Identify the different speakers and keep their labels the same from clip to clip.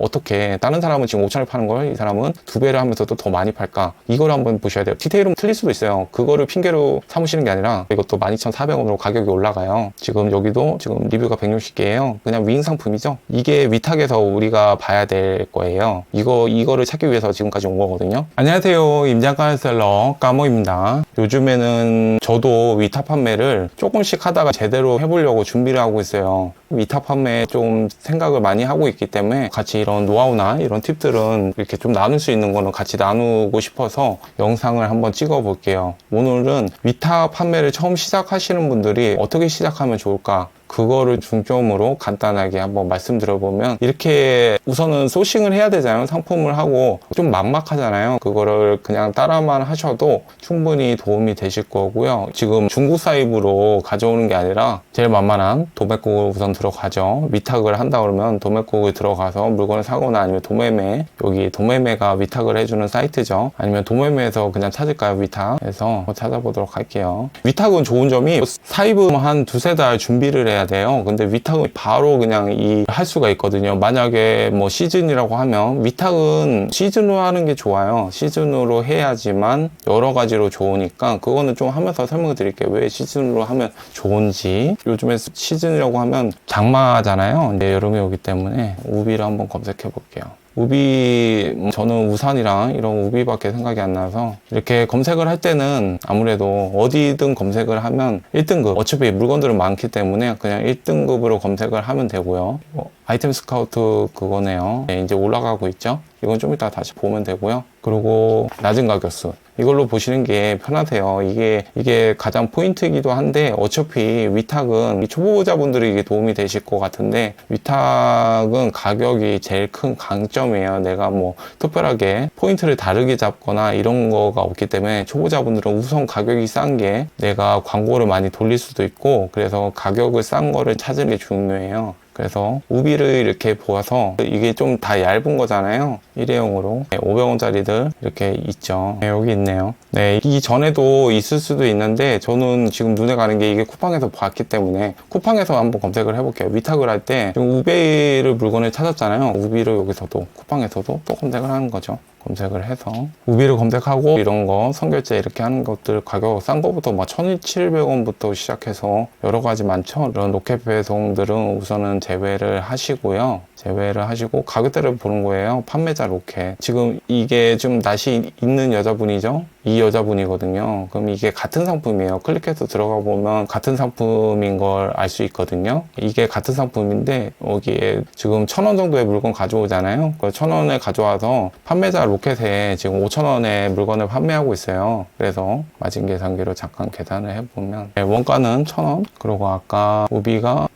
Speaker 1: 어떻게 다른 사람은 지금 5천을 파는 걸 이 사람은 두 배를 하면서도 더 많이 팔까? 이걸 한번 보셔야 돼요. 디테일은 틀릴 수도 있어요. 그거를 핑계로 삼으시는 게 아니라 이것도 12,400원으로 가격이 올라가요. 지금 여기도 지금 리뷰가 160개예요. 그냥 위인 상품이죠. 이게 위탁에서 우리가 봐야 될 거예요. 이거 이거를 찾기 위해서 지금까지 온 거거든요. 안녕하세요. 임장가 셀러 까모입니다. 요즘에는 저도 위탁 판매를 조금씩 하다가 제대로 해보려고 준비를 하고 있어요. 위탁 판매 좀 생각을 많이 하고 있기 때문에 같이 이런 노하우나 이런 팁들은 이렇게 좀 나눌 수 있는 거는 같이 나누고 싶어서 영상을 한번 찍어 볼게요. 오늘은 위탁 판매를 처음 시작하시는 분들이 어떻게 시작하면 좋을까? 그거를 중점으로 간단하게 한번 말씀드려보면 이렇게 우선은 소싱을 해야 되잖아요. 상품을 하고 좀 막막하잖아요. 그거를 그냥 따라만 하셔도 충분히 도움이 되실 거고요. 지금 중국 사입으로 가져오는 게 아니라 제일 만만한 도매국을 우선 들어가죠. 위탁을 한다 그러면 도매국을 들어가서 물건을 사거나 아니면 도매매 여기 도매매가 위탁을 해주는 사이트죠. 아니면 도매매에서 그냥 찾을까요? 위탁에서 찾아보도록 할게요. 위탁은 좋은 점이 사입은 한 두세 달 준비를 해야 돼요. 근데 위탁은 바로 그냥 이 할 수가 있거든요. 만약에 뭐 시즌이라고 하면 위탁은 시즌으로 하는 게 좋아요. 시즌으로 해야지만 여러 가지로 좋으니까 그거는 좀 하면서 설명을 드릴게요. 왜 시즌으로 하면 좋은지. 요즘에 시즌이라고 하면 장마잖아요. 이제 여름이 오기 때문에 우비를 한번 검색해 볼게요. 우비 음, 저는 우산이랑 이런 우비밖에 생각이 안 나서 이렇게 검색을 할 때는 아무래도 어디든 검색을 하면 1등급 어차피 물건들은 많기 때문에 그냥 1등급으로 검색을 하면 되고요. 어, 아이템 스카우트 그거네요. 네, 이제 올라가고 있죠 이건 좀 이따 다시 보면 되고요 그리고 낮은 가격수 이걸로 보시는 게 편하세요. 이게 이게 가장 포인트이기도 한데 어차피 위탁은 이 초보자분들에게 도움이 되실 것 같은데 위탁은 가격이 제일 큰 강점이에요. 내가 뭐 특별하게 포인트를 다르게 잡거나 이런 거가 없기 때문에 초보자분들은 우선 가격이 싼 게 내가 광고를 많이 돌릴 수도 있고 그래서 가격을 싼 거를 찾는 게 중요해요. 그래서 우비를 이렇게 보아서 이게 좀 다 얇은 거잖아요. 일회용으로 500원짜리들 이렇게 있죠. 네, 여기 있네요. 네, 이 전에도 있을 수도 있는데 저는 지금 눈에 가는 게 이게 쿠팡에서 봤기 때문에 쿠팡에서 한번 검색을 해볼게요. 위탁을 할 때 우베이를 물건을 찾았잖아요. 우비를 여기서도 쿠팡에서도 또 검색을 하는 거죠. 검색을 해서 우비를 검색하고 이런 거 선결제 이렇게 하는 것들 가격 싼 거부터 막 1,700원부터 시작해서 여러 가지 많죠. 이런 로켓 배송들은 우선은 제외를 하시고요. 제외를 하시고 가격대를 보는 거예요. 판매자 로켓. 지금 이게 좀 낯이 있는 여자분이죠. 이 여자분이거든요. 그럼 이게 같은 상품이에요. 클릭해서 들어가 보면 같은 상품인 걸 알 수 있거든요. 이게 같은 상품인데 여기에 지금 천 원 정도의 물건 가져오잖아요. 그천 원에 가져와서 판매자 로켓에 지금 5천 원에 물건을 판매하고 있어요. 그래서 마진 계산기로 잠깐 계산을 해보면 네, 원가는 천 원. 그리고 아까 우비가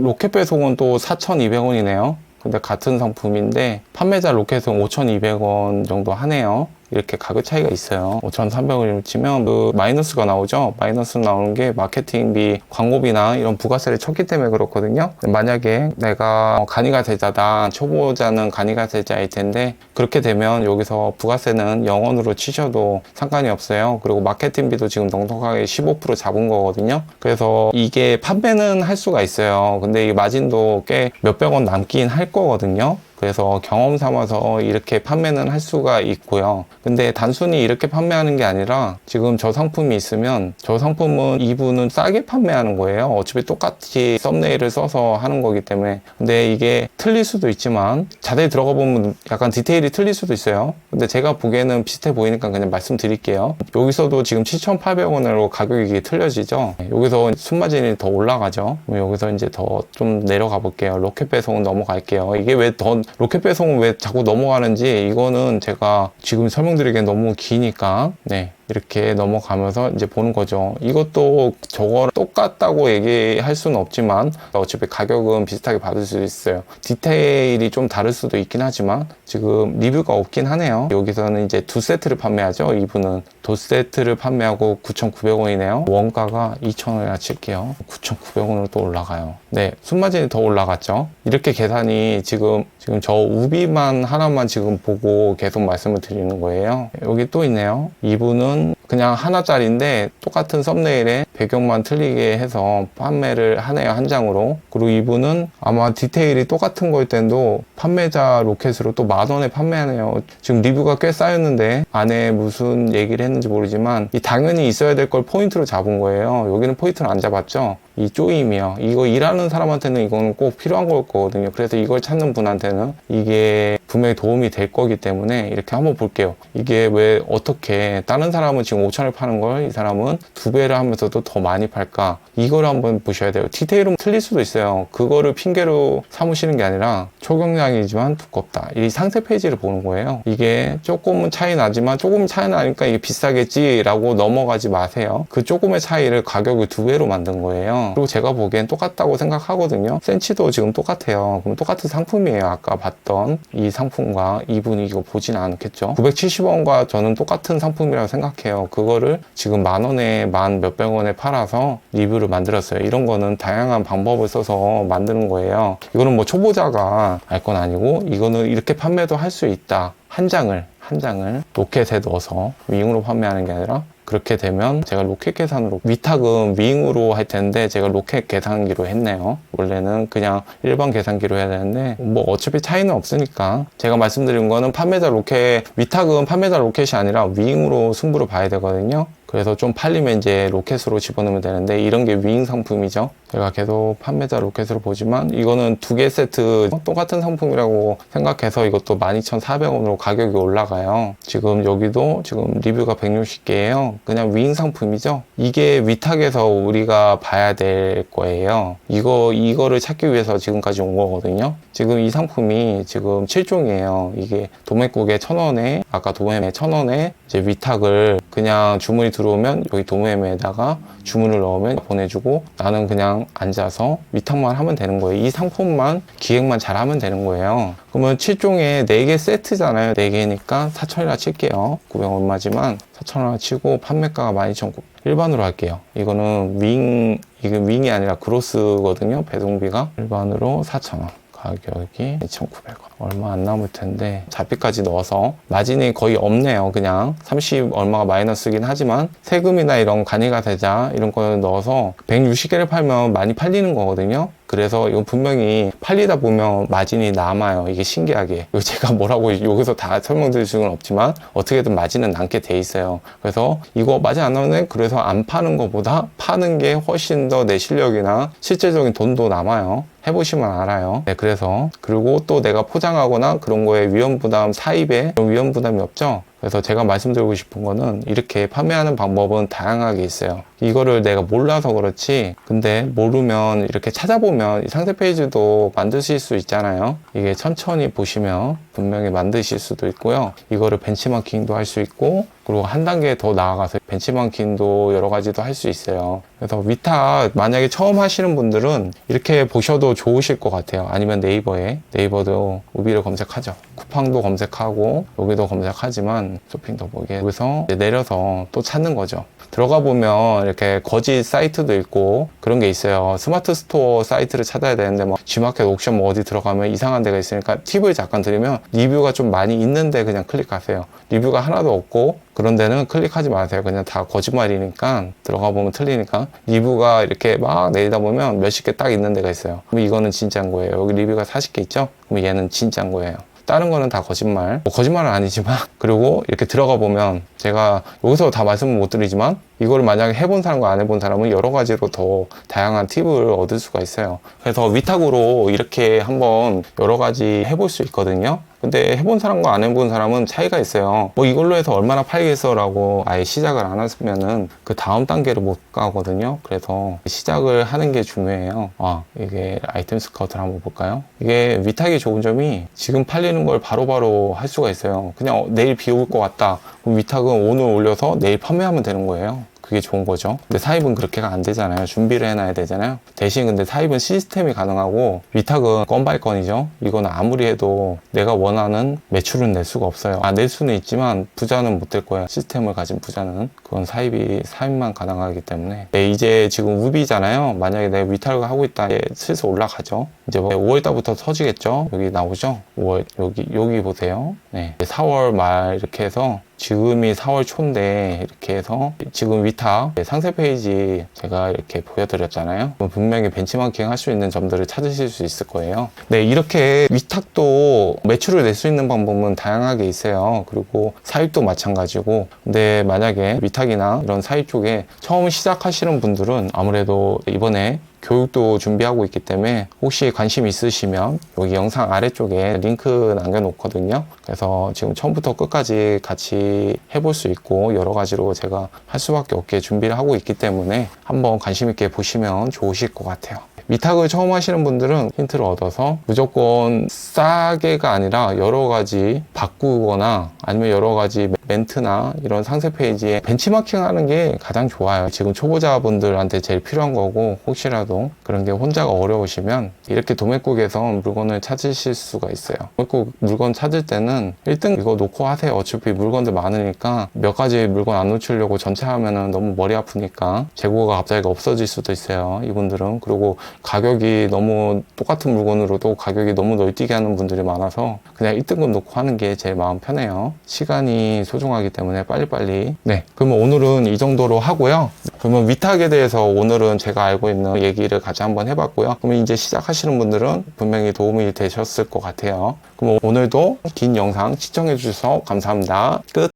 Speaker 1: 로켓 배송은 또 4,200원이네요. 근데 같은 상품인데 판매자 로켓은 5,200원 정도 하네요. 이렇게 가격 차이가 있어요. 5,300원을 치면 그 마이너스가 나오죠. 마이너스 나오는 게 마케팅비, 광고비나 이런 부가세를 쳤기 때문에 그렇거든요. 만약에 내가 간이가 세자다, 초보자는 간이가 세자일 텐데 그렇게 되면 여기서 부가세는 0원으로 치셔도 상관이 없어요. 그리고 마케팅비도 지금 넉넉하게 15% 잡은 거거든요. 그래서 이게 판매는 할 수가 있어요. 근데 이 마진도 꽤 몇백 원 남긴 할 거거든요. 그래서 경험 삼아서 이렇게 판매는 할 수가 있고요. 근데 단순히 이렇게 판매하는 게 아니라 지금 저 상품이 있으면 저 상품은 이분은 싸게 판매하는 거예요. 어차피 똑같이 썸네일을 써서 하는 거기 때문에. 근데 이게 틀릴 수도 있지만 자세히 들어가 보면 약간 디테일이 틀릴 수도 있어요. 근데 제가 보기에는 비슷해 보이니까 그냥 말씀드릴게요. 여기서도 지금 7,800원으로 가격이 틀려지죠. 여기서 순마진이 더 올라가죠. 여기서 이제 더 좀 내려가 볼게요. 로켓 배송은 넘어갈게요. 이게 왜 더 로켓 배송은 왜 자꾸 넘어가는지 이거는 제가 지금 설명드리기엔 너무 기니까 네 이렇게 넘어가면서 이제 보는 거죠. 이것도 저거랑 똑같다고 얘기할 수는 없지만 어차피 가격은 비슷하게 받을 수 있어요. 디테일이 좀 다를 수도 있긴 하지만 지금 리뷰가 없긴 하네요. 여기서는 이제 두 세트를 판매하죠. 이분은 두 세트를 판매하고 9,900원이네요. 원가가 2,000원이나 칠게요. 9,900원으로 또 올라가요. 네, 순마진이 더 올라갔죠. 이렇게 계산이 지금 지금 저 우비만 하나만 지금 보고 계속 말씀을 드리는 거예요. 여기 또 있네요. 이분은 이거는 그냥 하나짜리인데 똑같은 썸네일에 배경만 틀리게 해서 판매를 하네요 한 장으로. 그리고 이분은 아마 디테일이 똑같은 거일 텐도 판매자 로켓으로 또 만 원에 판매하네요. 지금 리뷰가 꽤 쌓였는데 안에 무슨 얘기를 했는지 모르지만 이 당연히 있어야 될 걸 포인트로 잡은 거예요. 여기는 포인트를 안 잡았죠 이 쪼임이요. 이거 일하는 사람한테는 이거는 꼭 필요한 걸 거거든요. 그래서 이걸 찾는 분한테는 이게 분명히 도움이 될 거기 때문에 이렇게 한번 볼게요. 이게 왜 어떻게 다른 사람은 지금 5천을 파는 걸 이 사람은 두 배를 하면서도 더 많이 팔까? 이걸 한번 보셔야 돼요. 디테일은 틀릴 수도 있어요. 그거를 핑계로 삼으시는 게 아니라 초경량이지만 두껍다. 이 상세 페이지를 보는 거예요. 이게 조금은 차이 나지만 조금 차이 나니까 이게 비싸겠지라고 넘어가지 마세요. 그 조금의 차이를 가격을 두 배로 만든 거예요. 그리고 제가 보기엔 똑같다고 생각하거든요. 센치도 지금 똑같아요. 그럼 똑같은 상품이에요. 아까 봤던 이 상품과 이분이 이거 보지는 않겠죠. 970원과 저는 똑같은 상품이라고 생각해요. 그거를 지금 만 원에 만 몇백 원에 팔아서 리뷰를 만들었어요. 이런 거는 다양한 방법을 써서 만드는 거예요. 이거는 뭐 초보자가 알 건 아니고 이거는 이렇게 판매도 할 수 있다. 한 장을 한 장을 로켓에 넣어서 윙으로 판매하는 게 아니라 그렇게 되면 제가 로켓 계산으로 위탁은 윙으로 할 텐데 제가 로켓 계산기로 했네요. 원래는 그냥 일반 계산기로 해야 되는데 뭐 어차피 차이는 없으니까 제가 말씀드린 거는 판매자 로켓 위탁은 판매자 로켓이 아니라 윙으로 승부를 봐야 되거든요 그래서 좀 팔리면 이제 로켓으로 집어넣으면 되는데 이런 게윙 상품이죠. 제가 계속 판매자 로켓으로 보지만 이거는 두 개 세트 똑같은 상품이라고 생각해서 이것도 12,400원으로 가격이 올라가요. 지금 여기도 지금 리뷰가 160개예요. 그냥 윙 상품이죠. 이게 위탁에서 우리가 봐야 될 거예요. 이거 이거를 찾기 위해서 지금까지 온 거거든요. 지금 이 상품이 지금 7종이에요. 이게 도매국에 1,000원에 아까 도매에 1,000원에 이제 위탁을 그냥 주문이 들어오면 여기 도매매에다가 주문을 넣으면 보내주고 나는 그냥 앉아서 위탁만 하면 되는 거예요. 이 상품만 기획만 잘하면 되는 거예요. 그러면 7종에 4개 세트잖아요. 4개니까 4천이라 칠게요. 900 얼마지만 4천원 치고 판매가가 12,900 일반으로 할게요. 이거는 윙, 이게 윙이 아니라 그로스거든요. 배송비가 일반으로 4,000원. 가격이 2,900원. 얼마 안 남을 텐데 잡비까지 넣어서 마진이 거의 없네요. 그냥 30 얼마가 마이너스긴 하지만 세금이나 이런 간이가 되자 이런 거 넣어서 160개를 팔면 많이 팔리는 거거든요. 그래서 이건 분명히 팔리다 보면 마진이 남아요. 이게 신기하게. 이거 제가 뭐라고 여기서 다 설명드릴 수는 없지만 어떻게든 마진은 남게 돼 있어요. 그래서 이거 마진 안 나오네? 그래서 안 파는 것보다 파는 게 훨씬 더 내 실력이나 실제적인 돈도 남아요. 해보시면 알아요. 네, 그래서 그리고 또 내가 포장하거나 그런 거에 위험 부담 사입에 위험 부담이 없죠. 그래서 제가 말씀드리고 싶은 거는 이렇게 판매하는 방법은 다양하게 있어요. 이거를 내가 몰라서 그렇지. 근데 모르면 이렇게 찾아보면 이 상세 페이지도 만드실 수 있잖아요. 이게 천천히 보시면 분명히 만드실 수도 있고요. 이거를 벤치마킹도 할 수 있고 그리고 한 단계 더 나아가서 벤치마킹도 여러 가지도 할 수 있어요. 그래서 위탁 만약에 처음 하시는 분들은 이렇게 보셔도 좋으실 것 같아요. 아니면 네이버에 네이버도 우비를 검색하죠. 쿠팡도 검색하고 여기도 검색하지만 쇼핑 더보기 여기서 내려서 또 찾는 거죠. 들어가 보면 이렇게 거짓 사이트도 있고 그런 게 있어요. 스마트 스토어 사이트를 찾아야 되는데 뭐 G마켓 옥션 뭐 어디 들어가면 이상한 데가 있으니까 팁을 잠깐 드리면 리뷰가 좀 많이 있는데 그냥 클릭하세요. 리뷰가 하나도 없고 그런 데는 클릭하지 마세요. 그냥 다 거짓말이니까 들어가 보면 틀리니까 리뷰가 이렇게 막 내리다 보면 몇십 개 딱 있는 데가 있어요. 그럼 이거는 진짜인 거예요. 여기 리뷰가 40개 있죠? 그럼 얘는 진짜인 거예요. 다른 거는 다 거짓말. 뭐 거짓말은 아니지만 그리고 이렇게 들어가 보면 제가 여기서 다 말씀을 못 드리지만 이거를 만약에 해본 사람과 안 해본 사람은 여러 가지로 더 다양한 팁을 얻을 수가 있어요. 그래서 위탁으로 이렇게 한번 여러 가지 해볼 수 있거든요. 근데 해본 사람과 안 해본 사람은 차이가 있어요. 뭐 이걸로 해서 얼마나 팔겠어라고 아예 시작을 안 했으면은 그 다음 단계를 못 가거든요. 그래서 시작을 하는 게 중요해요. 아, 이게 아이템 스카우트를 한번 볼까요? 이게 위탁이 좋은 점이 지금 팔리는 걸 바로바로 할 수가 있어요. 그냥 내일 비 올 것 같다. 그럼 위탁은 오늘 올려서 내일 판매하면 되는 거예요. 그게 좋은 거죠. 근데 사입은 그렇게가 안 되잖아요. 준비를 해놔야 되잖아요. 대신 근데 사입은 시스템이 가능하고 위탁은 건 바이 건이죠. 이거는 아무리 해도 내가 원하는 매출은 낼 수가 없어요. 아, 낼 수는 있지만 부자는 못 될 거야. 시스템을 가진 부자는. 그건 사입이, 사입만 가능하기 때문에. 네, 이제 지금 우비잖아요. 만약에 내가 위탁을 하고 있다. 예, 슬슬 올라가죠. 이제 뭐 5월달부터 터지겠죠. 여기 나오죠. 5월, 여기, 여기 보세요. 네. 4월 말 이렇게 해서 지금이 4월 초인데 이렇게 해서 지금 위탁 상세 페이지 제가 이렇게 보여드렸잖아요. 분명히 벤치마킹 할 수 있는 점들을 찾으실 수 있을 거예요. 네, 이렇게 위탁도 매출을 낼 수 있는 방법은 다양하게 있어요. 그리고 사입도 마찬가지고. 근데 만약에 위탁이나 이런 사입 쪽에 처음 시작하시는 분들은 아무래도 이번에 교육도 준비하고 있기 때문에 혹시 관심 있으시면 여기 영상 아래쪽에 링크 남겨놓거든요. 그래서 지금 처음부터 끝까지 같이 해볼 수 있고 여러 가지로 제가 할 수밖에 없게 준비를 하고 있기 때문에 한번 관심 있게 보시면 좋으실 것 같아요. 위탁을 처음 하시는 분들은 힌트를 얻어서 무조건 싸게가 아니라 여러 가지 바꾸거나 아니면 여러 가지 멘트나 이런 상세 페이지에 벤치마킹 하는 게 가장 좋아요. 지금 초보자분들한테 제일 필요한 거고 혹시라도 그런 게 혼자가 어려우시면 이렇게 도매국에서 물건을 찾으실 수가 있어요. 도매국 물건 찾을 때는 1등 이거 놓고 하세요. 어차피 물건들 많으니까 몇 가지 물건 안 놓치려고 전체 하면은 너무 머리 아프니까 재고가 갑자기 없어질 수도 있어요. 이분들은. 그리고 가격이 너무 똑같은 물건으로도 가격이 너무 널뛰게 하는 분들이 많아서 그냥 1등급 놓고 하는 게 제일 마음 편해요. 시간이 소중하기 때문에 빨리빨리. 네. 그러면 오늘은 이 정도로 하고요. 그러면 위탁에 대해서 오늘은 제가 알고 있는 얘기를 같이 한번 해봤고요. 그러면 이제 시작하시는 분들은 분명히 도움이 되셨을 것 같아요. 그럼 오늘도 긴 영상 시청해 주셔서 감사합니다. 끝.